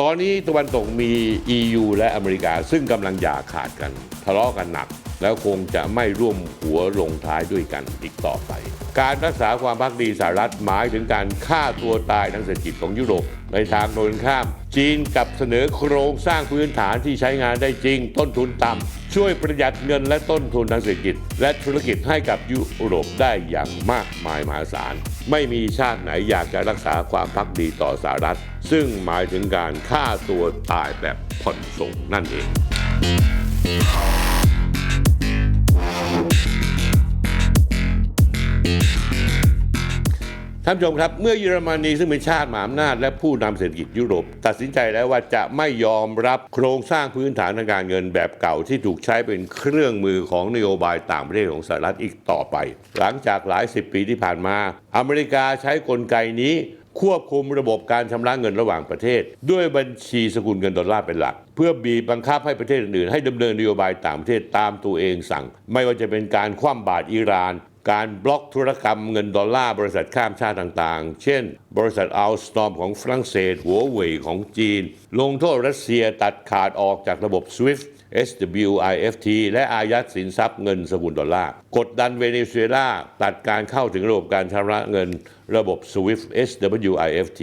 ตอนนี้ตะวันตกมี EU และอเมริกา ซึ่งกำลังอย่าขาดกัน ทะเลาะกันหนัก แล้วคงจะไม่ร่วมหัวลงท้ายด้วยกันอีกต่อไป การรักษาความพักดีสหรัฐหมายถึงการฆ่าตัวตายทางเศรษฐกิจของยุโรปในทางตรงข้าม จีนกับเสนอโครงสร้างพื้นฐานที่ใช้งานได้จริงต้นทุนต่ำ ช่วยประหยัดเงินและต้นทุนทางเศรษฐกิจ และธุรกิจให้กับยุโรปได้อย่างมากมายมหาศาล ไม่มีชาติไหนอยากจะรักษาความพักดีต่อสหรัฐ ซึ่งหมายถึงการฆ่าตัวตายแบบผ่อนส่งนั่นเอง ท่านผู้ชมครับ เมื่อเยอรมนีซึ่งเป็นชาติมหาอำนาจและผู้นำเศรษฐกิจยุโรป ตัดสินใจแล้วว่าจะไม่ยอมรับโครงสร้างพื้นฐานทางการเงินแบบเก่าที่ถูกใช้เป็นเครื่องมือของนโยบายต่างประเทศของสหรัฐอีกต่อไป หลังจากหลายสิบปีที่ผ่านมา อเมริกาใช้กลไกนี้ควบคุมระบบการชำระเงินระหว่างประเทศ ด้วยบัญชีสกุลเงินดอลลาร์เป็นหลัก เพื่อบีบบังคับให้ประเทศอื่นๆให้ดำเนินนโยบายต่างประเทศตามตัวเองสั่ง ไม่ว่าจะเป็นการคว่ำบาตรอิหร่าน การบล็อกธุรกรรมเงินดอลลาร์บริษัทข้ามชาติต่างๆ เช่น บริษัทอัลสตอมของฝรั่งเศสหัวเว่ยของจีน ลงโทษรัสเซียตัดขาดออกจากระบบ SWIFT SWIFT และอายัดสินทรัพย์เงินสกุลดอลลาร์ กดดันเวเนซุเอลาตัดการเข้าถึงระบบการชำระเงินระบบ SWIFT SWIFT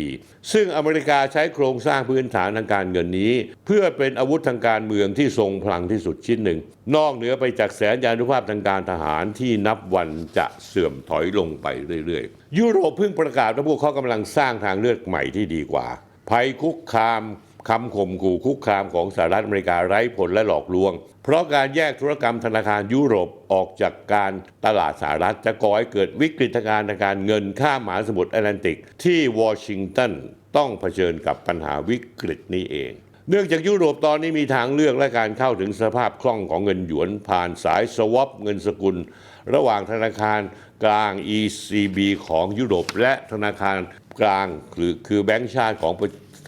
ซึ่งอเมริกาใช้โครงสร้างพื้นฐานทางการเงินนี้ เพื่อเป็นอาวุธทางการเมืองที่ทรงพลังที่สุดชิ้นหนึ่ง นอกเหนือไปจากแสนยานุภาพทางการทหารที่นับวันจะเสื่อมถอยลงไปเรื่อยๆ ยุโรปเพิ่งประกาศว่าพวกเขากำลังสร้างทางเลือกใหม่ที่ดีกว่าภัยคุกคาม คำข่มขู่คุกคามของสหรัฐอเมริกาไร้ผลและหลอกลวง เพราะการแยกธุรกรรมธนาคารยุโรปออกจากการตลาดสหรัฐจะก่อให้เกิดวิกฤตการณ์ทางการเงินข้ามมหาสมุทรแอตแลนติก ที่วอชิงตันต้องเผชิญกับปัญหาวิกฤตนี้เองเนื่องจากยุโรปตอนนี้มีทางเลือกและการเข้าถึงสภาพคล่องของเงินหยวนผ่านสายสวอปเงินสกุล ระหว่างธนาคารกลาง ECB ของยุโรป และธนาคารกลางคือคือแบงก์ชาติของ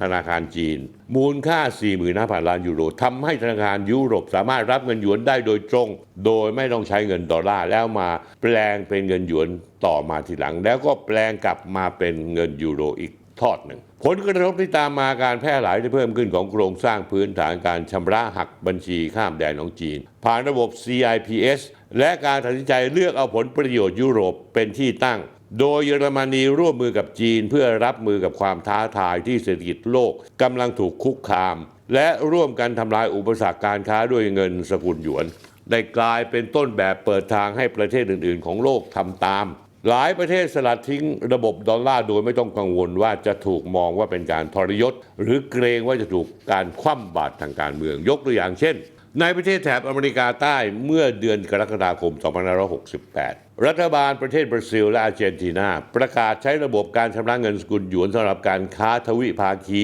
ธนาคารจีน มูลค่า 45,000 ล้านยูโรทำให้ธนาคารยุโรปสามารถรับเงินหยวนได้โดยตรง โดยไม่ต้องใช้เงินดอลลาร์แล้วมาแปลงเป็นเงินหยวนต่อมาทีหลัง แล้วก็แปลงกลับมาเป็นเงินยูโรอีกทอดหนึ่ง ผลกระทบที่ตามมาการแพร่หลายที่เพิ่มขึ้นของโครงสร้างพื้นฐานการชำระหักบัญชีข้ามแดนของจีน ผ่านระบบ CIPS และการตัดสินใจเลือกเอาผลประโยชน์ยุโรปเป็นที่ตั้ง โดยเยอรมนีร่วมมือกับจีนเพื่อรับมือกับความท้าทายที่เศรษฐกิจโลกกำลังถูกคุกคาม และร่วมกันทำลายอุปสรรคการค้าด้วยเงินสกุลหยวน ได้กลายเป็นต้นแบบเปิดทางให้ประเทศอื่น ๆ ของโลกทำตาม หลายประเทศสลัดทิ้งระบบดอลลาร์โดยไม่ต้องกังวลว่าจะถูกมองว่าเป็นการทรยศ หรือเกรงว่าจะถูกการคว่ำบาตรทางการเมืองยกตัวอย่างเช่น ในประเทศแถบอเมริกาใต้เมื่อเดือนกรกฎาคม 2568 รัฐบาลประเทศบราซิลและอาร์เจนตินา ประกาศใช้ระบบการชำระเงินสกุลหยวนสำหรับการค้าทวิภาคี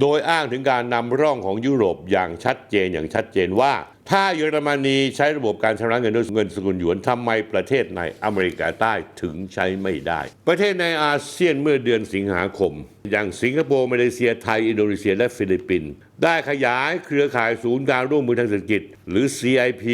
โดยอ้างถึงการนำร่องของยุโรปอย่างชัดเจนอย่างชัดเจนว่า ถ้าเยอรมนีใช้ระบบการชำระเงินด้วยเงินสกุลหยวนทำไมประเทศในอเมริกาใต้ถึงใช้ไม่ได้ ประเทศในอาเซียนเมื่อเดือนสิงหาคม อย่างสิงคโปร์มาเลเซียไทย อินโดนีเซีย และฟิลิปปินส์ได้ขยายเครือข่ายศูนย์การร่วมมือทางเศรษฐกิจ หรือ CIP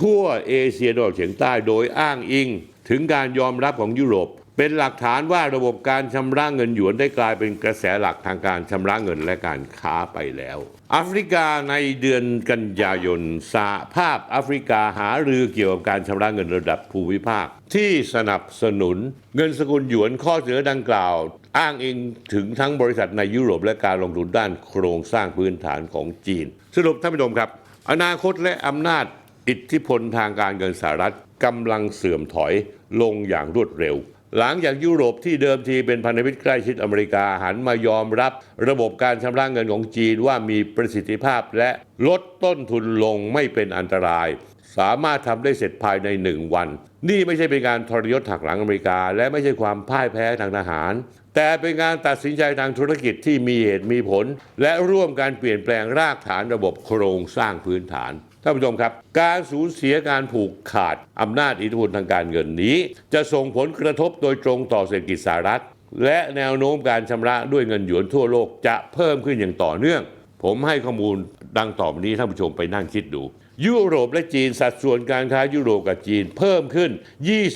ทั่วเอเชียตะวันออกเฉียงใต้โดยอ้างอิง ถึงการยอมรับของยุโรป เป็นหลักฐานว่าระบบการชำระเงินหยวนได้กลายเป็นกระแสหลักทางการชำระเงินและการค้าไปแล้วแอฟริกาในเดือนกันยายนสหภาพแอฟริกาหารือเกี่ยวกับการชำระเงินระดับภูมิภาค ที่สนับสนุนเงินสกุลหยวนข้อเสนอดังกล่าว อ้างอิงถึงทั้งบริษัทในยุโรปและการลงทุนด้านโครงสร้างพื้นฐานของจีน สรุปท่านผู้ชมครับ อนาคตและอำนาจ อิทธิพลทางการเงินสหรัฐกำลังเสื่อมถอยลงอย่างรวดเร็ว หลังจากยุโรปที่เดิมทีเป็นพันธมิตรใกล้ชิดอเมริกาหันมายอมรับ ระบบการชำระเงินของจีนว่ามีประสิทธิภาพและลดต้นทุนลงไม่เป็นอันตราย สามารถทำได้เสร็จภายในหนึ่งวัน นี่ไม่ใช่เป็นการทรยศหักหลังอเมริกา และไม่ใช่ความพ่ายแพ้ทางทหาร แต่เป็นการตัดสินใจทางธุรกิจที่มีเหตุมีผล และร่วมการเปลี่ยนแปลงรากฐานระบบโครงสร้างพื้นฐาน ท่านผู้ชมครับ การสูญเสียการผูกขาดอำนาจอิทธิพลทางการเงินนี้ จะส่งผลกระทบโดยตรงต่อเศรษฐกิจสหรัฐ และแนวโน้มการชำระด้วยเงินหยวนทั่วโลกจะเพิ่มขึ้นอย่างต่อเนื่อง ผมให้ข้อมูลดังต่อไปนี้ท่านผู้ชมไปนั่งคิดดูยุโรปและจีนสัดส่วนการค้ายุโรปกับจีนเพิ่มขึ้น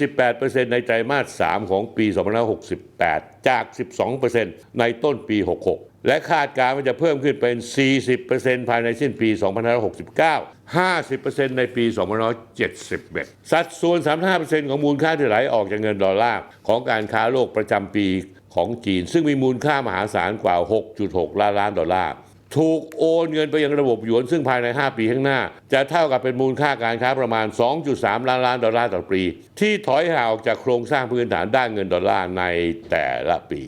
28%ในไตรมาส 3 ของปี 2568 จาก 12%ในต้นปี 66 และคาดการณ์ว่าจะเพิ่มขึ้นเป็น 40%ภายในสิ้นปี 2569 50%ในปี 2571 สัดส่วน 35%ของมูลค่าที่ไหลออกจากเงินดอลลาร์ของการค้าโลกประจำปีของจีน ซึ่งมีมูลค่ามหาศาลกว่า 6.6 ล้านล้านดอลลาร์ ถูกโอนเงินไปยังระบบหยวนซึ่งภายใน 5 ปีข้างหน้า จะเท่ากับเป็นมูลค่าการค้าประมาณ 2.3 ล้านล้านดอลลาร์ต่อปี ที่ถอยห่างออกจากโครงสร้างพื้นฐานด้านเงินดอลลาร์ในแต่ละปี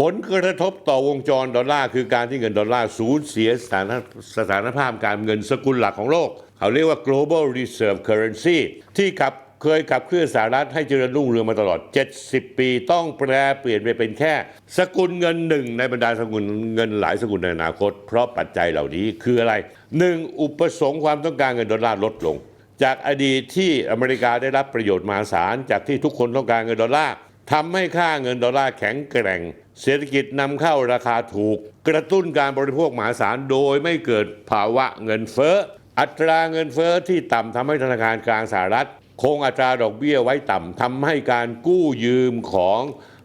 ผลกระทบต่อวงจรดอลลาร์คือการที่เงินดอลลาร์สูญเสียสถานสถานภาพการเงินสกุลหลักของโลก เขาเรียกว่า global reserve currency ที่ขับเคยขับเคลื่อนสหรัฐให้เจริญรุ่งเรืองมาตลอด 70 ปีต้องแปรเปลี่ยนไปเป็นแค่ สกุลเงินหนึ่งในบรรดาสกุลเงินหลายสกุลในอนาคต เพราะปัจจัยเหล่านี้คืออะไร 1. อุปสงค์ความต้องการเงินดอลลาร์ลดลง จากอดีตที่อเมริกาได้รับประโยชน์มหาศาลจากที่ทุกคนต้องการเงินดอลลาร์ ทำให้ค่าเงินดอลลาร์แข็งแกร่ง เศรษฐกิจนำเข้าราคาถูก กระตุ้นการบริโภคมหาศาลโดยไม่เกิดภาวะเงินเฟ้อ อัตราเงินเฟ้อที่ต่ำทำให้ธนาคารกลางสหรัฐ คงอัตราดอกเบี้ยไว้ต่ำทำให้การกู้ยืมของ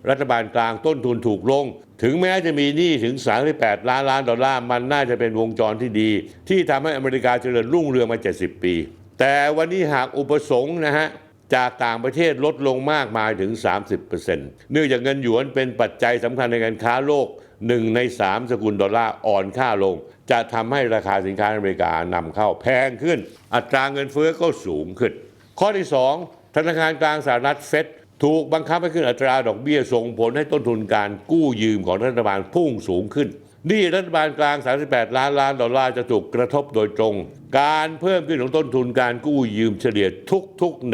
รัฐบาลกลางต้นทุนถูกลง ถึงแม้จะมีหนี้ถึง 38 ล้านล้านดอลลาร์มันน่าจะเป็นวงจรที่ดี ที่ทำให้อเมริกาเจริญรุ่งเรืองมา 70 ปี แต่วันนี้หากอุปสงค์นะฮะ จากต่างประเทศลดลงมากมายถึง 30%เนื่องจากเงินหยวนเป็นปัจจัยสำคัญในการค้าโลก1ใน3สกุลดอลลาร์อ่อนค่าลง จะทำให้ราคาสินค้าอเมริกานำเข้าแพงขึ้น อัตราเงินเฟ้อก็สูงขึ้น ข้อที่ 2 ธนาคารกลางสหรัฐเฟดถูกบังคับให้ขึ้นอัตราดอกเบี้ยส่งผลให้ต้นทุนการกู้ยืมของรัฐบาลพุ่งสูงขึ้น นี่รัฐบาลกลาง 38 ล้านล้านดอลลาร์จะถูกกระทบโดยตรง การเพิ่มขึ้นของต้นทุนการกู้ยืมเฉลี่ยทุกๆ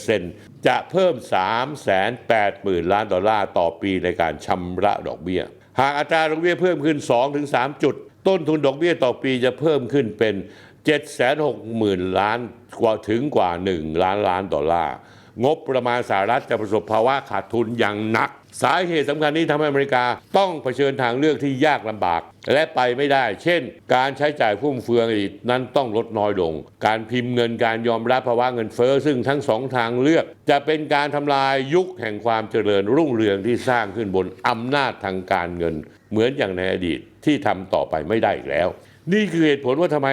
1%จะเพิ่ม 380,000 ล้านดอลลาร์ต่อปีในการชำระดอกเบี้ย หากอัตราดอกเบี้ยเพิ่มขึ้น 2-3 จุด ต้นทุนดอกเบี้ยต่อปีจะเพิ่มขึ้นเป็น 760,000 ล้านกว่าถึงกว่า 1 ล้านล้านดอลลาร์ งบประมาณสหรัฐจะประสบภาวะขาดทุนอย่างหนัก สาเหตุสำคัญนี้ทำให้อเมริกาต้องเผชิญทางเลือกที่ยากลำบาก และไปไม่ได้ เช่น การใช้จ่ายฟุ่มเฟือยนั้นต้องลดน้อยลง การพิมพ์เงินการยอมรับภาวะเงินเฟ้อซึ่งทั้งสองทางเลือก จะเป็นการทำลายยุคแห่งความเจริญรุ่งเรืองที่สร้างขึ้นบนอำนาจทางการเงิน เหมือนอย่างในอดีตที่ทำต่อไปไม่ได้อีกแล้ว นี่คือเหตุผลว่าทำไม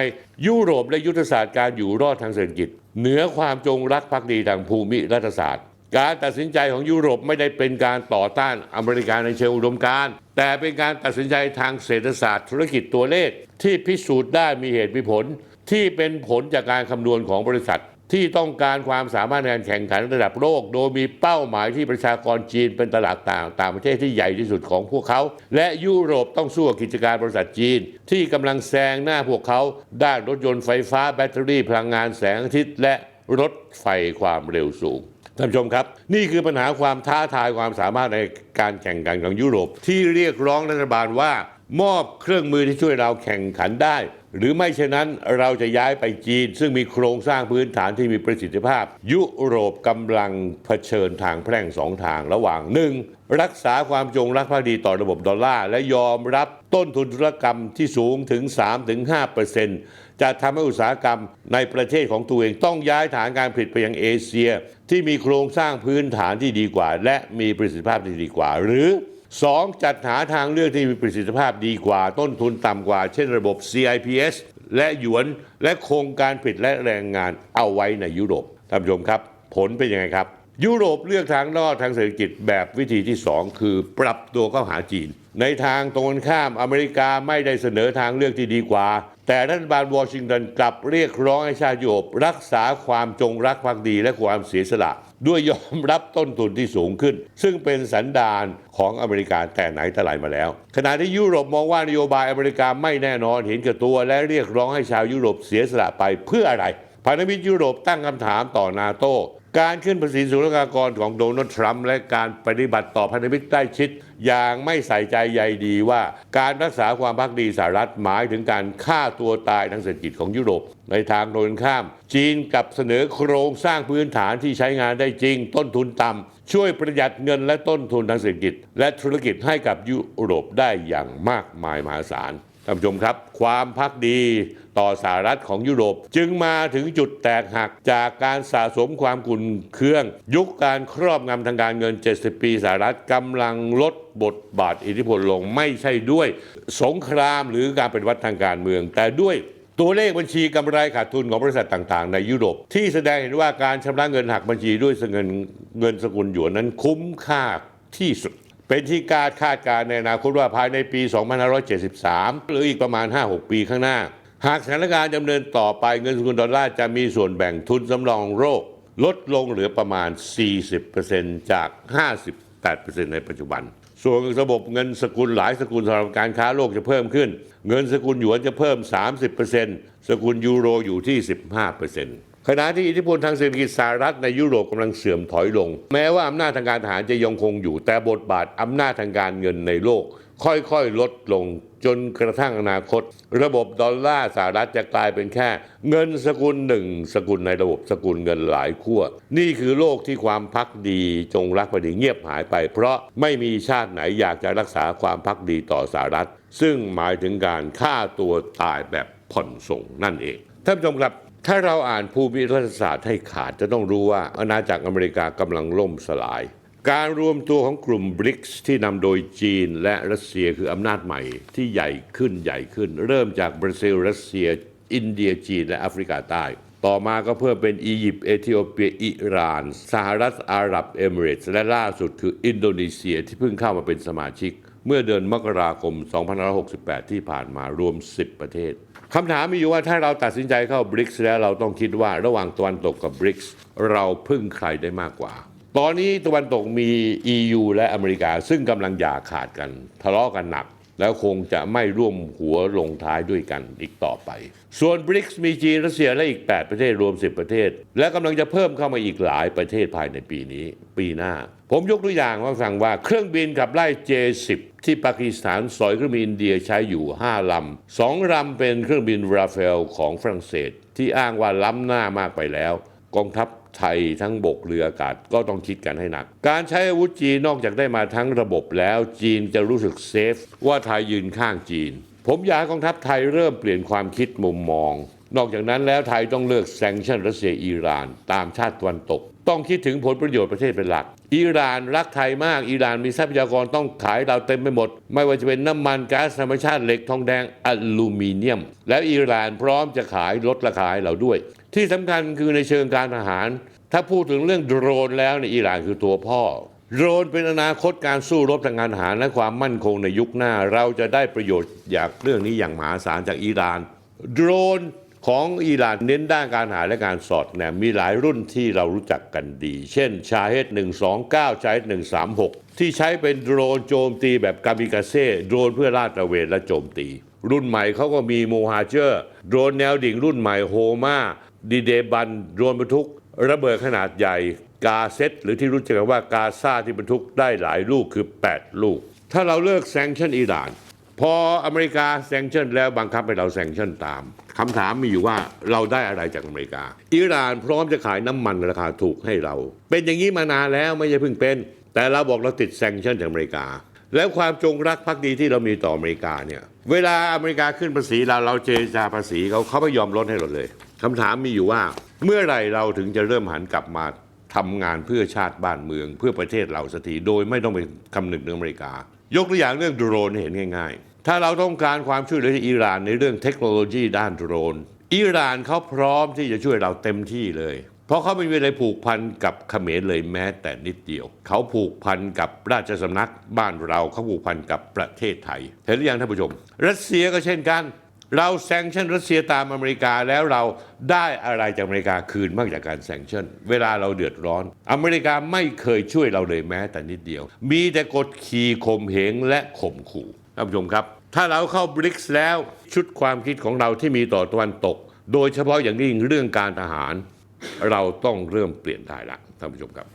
ยุโรปและยุทธศาสตร์การอยู่รอดทางเศรษฐกิจ เหนือความจงรักภักดีทางภูมิรัฐศาสตร์ การตัดสินใจของยุโรปไม่ได้เป็นการต่อต้านอเมริกาในเชิงอุดมการณ์แต่เป็นการตัดสินใจทางเศรษฐศาสตร์ธุรกิจตัวเลข ที่พิสูจน์ได้มีเหตุมีผล ที่เป็นผลจากการคำนวณของบริษัท ที่ต้องการความสามารถในการแข่งขันระดับโลก โดยมีเป้าหมายที่ประชากรจีนเป็นตลาดต่างต่างประเทศที่ใหญ่ที่สุดของพวกเขา และยุโรปต้องสู้กับกิจการบริษัทจีน ที่กำลังแซงหน้าพวกเขาด้านรถยนต์ไฟฟ้าแบตเตอรี่พลังงานแสงอาทิตย์และรถไฟความเร็วสูง ท่านผู้ชมครับ นี่คือปัญหาความท้าทายความสามารถในการแข่งขันของยุโรป ที่เรียกร้องรัฐบาลว่ามอบเครื่องมือที่ช่วยเราแข่งขันได้ หรือไม่เช่นนั้นเราจะย้ายไปจีน ซึ่งมีโครงสร้างพื้นฐานที่มีประสิทธิภาพ ยุโรปกำลังเผชิญทางแพร่งสองทางระหว่างหนึ่งรักษาความจงรักภักดีต่อระบบดอลลาร์ และยอมรับต้นทุนธุรกรรมที่สูงถึง 3-5%จะทำให้อุตสาหกรรมในประเทศของตัวเองต้องย้ายฐานการผลิตไปยังเอเชีย ที่มีโครงสร้างพื้นฐานที่ดีกว่า และมีประสิทธิภาพที่ดีกว่า หรือ 2. จัดหาทางเลือกที่มีประสิทธิภาพดีกว่า ต้นทุนต่ำกว่า เช่นระบบ CIPS และหยวนและโครงการผลิตและแรงงานเอาไว้ในยุโรปท่านผู้ชมครับ ผลเป็นยังไงครับ ยุโรปเลือกทางรอดทางเศรษฐกิจแบบวิธีที่ 2 คือปรับตัวเข้าหาจีน ในทางตรงกันข้ามอเมริกาไม่ได้เสนอทางเลือกที่ดีกว่า แต่รัฐบาลวอชิงตันกลับเรียกร้องให้ชาติยุโรปรักษาความจงรักภักดีและความเสียสละ ด้วยยอมรับต้นทุนที่สูงขึ้น ซึ่งเป็นสันดานของอเมริกาแต่ไหนแต่ไรมาแล้ว ขณะที่ยุโรปมองว่านโยบายอเมริกาไม่แน่นอนเห็นแก่ตัว และเรียกร้องให้ชาวยุโรปเสียสละไปเพื่ออะไรพันธมิตรยุโรปตั้งคำถามต่อนาโต การขึ้นภาษีศุลกากรของโดนัลด์ทรัมป์และการปฏิบัติต่อพันธมิตรใกล้ชิด อย่างไม่ใส่ใจใยดีว่าการรักษาความพักดีสหรัฐหมายถึงการฆ่าตัวตายทางเศรษฐกิจของยุโรป ในทางโดนข้าม จีนกับเสนอโครงสร้างพื้นฐานที่ใช้งานได้จริง ต้นทุนต่ำช่วยประหยัดเงินและต้นทุนทางเศรษฐกิจ และธุรกิจให้กับยุโรปได้อย่างมากมายมหาศาล ท่านผู้ชมครับ ความพักดีต่อสหรัฐของยุโรป จึงมาถึงจุดแตกหักจากการสะสมความกุนเคือง ยุคการครอบงำทางการเงิน 70 ปีสหรัฐกำลังลดบทบาทอิทธิพลลงไม่ใช่ด้วย สงครามหรือการเป็นวัดทางการเมือง แต่ด้วยตัวเลขบัญชีกำไรขาดทุนของบริษัทต่างๆ ในยุโรป ที่แสดงเห็นว่าการชำระเงินหักบัญชีด้วยเงินเงินสกุลหยวนนั้นคุ้มค่าที่สุด เป็นที่การคาดการณ์ในอนาคตว่าภายในปี 2573 หรืออีกประมาณ 5-6 ปีข้างหน้า หากสถานการณ์ดำเนินต่อไปเงินสกุลดอลลาร์จะมีส่วนแบ่งทุนสำรองโรค ลดลงเหลือประมาณ 40%จาก 58%ในปัจจุบัน ส่วนระบบเงินสกุลหลายสกุลสำหรับการค้าโลกจะเพิ่มขึ้น เงินสกุลหยวนจะเพิ่ม 30%สกุลยูโรอยู่ที่ 15% ขณะที่อิทธิพลทางเศรษฐกิจสหรัฐในยุโรปกำลังเสื่อมถอยลง แม้ว่าอำนาจทางการทหารจะยังคงอยู่ แต่บทบาทอำนาจทางการเงินในโลก ค่อยๆ ลดลง จนกระทั่งอนาคต ระบบดอลลาร์สหรัฐจะกลายเป็นแค่ เงินสกุลหนึ่ง สกุลในระบบสกุลเงินหลายขั้วนี่คือโลกที่ความพักดีจงรักภักดีเงียบหายไป เพราะไม่มีชาติไหนอยากจะรักษาความพักดีต่อสหรัฐ ซึ่งหมายถึงการฆ่าตัวตายแบบผ่อนส่งนั่นเองท่านผู้ชมครับ ถ้าเราอ่านภูมิรัฐศาสตร์ให้ขาดจะต้องรู้ว่าอาณาจักรอเมริกากำลังล่มสลาย การรวมตัวของกลุ่มบริกส์ที่นำโดยจีนและรัสเซียคืออำนาจใหม่ที่ใหญ่ขึ้นใหญ่ขึ้น เริ่มจากบราซิลรัสเซีย อินเดียจีนและแอฟริกาใต้ ต่อมาก็เพิ่มเป็นอียิปต์เอธิโอเปียอิหร่าน สหรัฐอาหรับเอมิเรตส์และล่าสุดคืออินโดนีเซียที่เพิ่งเข้ามาเป็นสมาชิก เมื่อเดือนมกราคม 2568 ที่ผ่านมารวม 10 ประเทศ คำถามมีอยู่ว่าถ้าเราตัดสินใจเข้าบริกส์แล้วเราต้องคิดว่าระหว่างตะวันตกกับบริกส์เราพึ่งใครได้มากกว่า ตอนนี้ตะวันตกมี EU และอเมริกาซึ่งกำลังอย่าขาดกัน ทะเลาะกันหนัก แล้วคงจะไม่ร่วมหัวลงท้ายด้วยกันอีกต่อไป ส่วนบริกส์มีจีนรัสเซียและอีก 8 ประเทศรวม 10 ประเทศ และกำลังจะเพิ่มเข้ามาอีกหลายประเทศภายในปีนี้ ปีหน้า ผมยกตัวอย่างว่าฟังว่าเครื่องบินขับไล่ J10 ที่ปากีสถานสอยเครื่องบินอินเดียใช้อยู่ 5 ลำสองลำเป็นเครื่องบินราฟาเอลของฝรั่งเศส ที่อ้างว่าล้ำหน้ามากไปแล้ว กองทัพ ไทยทั้งบกเรืออากาศก็ต้องคิดกันให้หนัก การใช้อาวุธจีนนอกจากได้มาทั้งระบบแล้วจีนจะรู้สึกเซฟว่าไทยยืนข้างจีน ผมอยากกองทัพไทยเริ่มเปลี่ยนความคิดมุมมอง นอกจากนั้นแล้วไทยต้องเลิกแซงชั่นรัสเซียอิหร่าน ตามชาติตะวันตก ต้องคิดถึงผลประโยชน์ประเทศเป็นหลัก อิหร่านรักไทยมาก อิหร่านมีทรัพยากรต้องขายเราเต็มไปหมด ไม่ว่าจะเป็นน้ำมันก๊าซธรรมชาติเหล็กทองแดงอลูมิเนียม แล้วอิหร่านพร้อมจะขายลดราคาให้เราด้วย ที่สำคัญคือในเชิงการทหาร ถ้าพูดถึงเรื่องโดรนแล้วในยอิหร่านคือตัวพ่อโดรนเป็นอนาคตการสู้รบทางการทหารและความมั่นคงในยุคหน้า เราจะได้ประโยชน์จากเรื่องนี้อย่างมหาศาลจากอิหร่าน โดรน ของอิหร่านเน้นด้านการหาและการสอดแนมมีหลายรุ่นที่เรารู้จักกันดี เช่นชาเฮด129ชาเฮด136 ที่ใช้เป็นโดรนโจมตีแบบกามิกาเซ่โดรนเพื่อลาดตระเวนและโจมตี รุ่นใหม่เขาก็มีโมฮาเจอร์ โดรนแนวดิ่งรุ่นใหม่โฮมาดีเดบัน โดรนบรรทุก ระเบิดขนาดใหญ่ กาเซตหรือที่รู้จักกันว่ากาซาที่บรรทุกได้หลายลูกคือ 8 ลูก ถ้าเราเลิกแซงชั่นอิหร่าน พออเมริกาแซงชั่นแล้วบังคับให้เราแซงชั่นตามคำถามมีอยู่ว่าเราได้อะไรจากอเมริกา อิหร่านพร้อมจะขายน้ำมันราคาถูกให้เรา เป็นอย่างนี้มานานแล้วไม่ใช่เพิ่งเป็น แต่เราบอกเราติดแซงชั่นจากอเมริกา แล้วความจงรักภักดีที่เรามีต่ออเมริกาเนี่ยเวลาอเมริกาขึ้นภาษีเราเราเจรจาภาษีเขาเขาไม่ยอมลดให้เราเลยคำถามมีอยู่ว่าเมื่อไหร่เราถึงจะเริ่มหันกลับมาทำงานเพื่อชาติบ้านเมือง เพื่อประเทศเราสักทีโดยไม่ต้องไปคำนึงถึงอเมริกา ยกตัวอย่างเรื่องโดรนเห็นง่าย ๆ ถ้าเราต้องการความช่วยเหลือที่อิหร่านในเรื่องเทคโนโลยีด้านโดรน อิหร่านเขาพร้อมที่จะช่วยเราเต็มที่เลย เพราะเขาไม่มีอะไรผูกพันกับเขมรเลยแม้แต่นิดเดียว เขาผูกพันกับราชสำนักบ้านเราเขาผูกพันกับประเทศไทย เห็นหรือยังท่านผู้ชม รัสเซียก็เช่นกัน เราแซงชั่นรัสเซียตามอเมริกาแล้วเราได้อะไรจากอเมริกาคืนมากจากการแซงชั่น เวลาเราเดือดร้อน อเมริกาไม่เคยช่วยเราเลยแม้แต่นิดเดียว มีแต่กดขี่ข่มเหงและข่มขู่ ท่านผู้ชมครับ ถ้าเราเข้าบริกส์แล้วชุดความคิดของเราที่มีต่อตะวันตก โดยเฉพาะอย่างยิ่งเรื่องการทหาร เราต้องเริ่มเปลี่ยนได้ละท่านผู้ชมครับ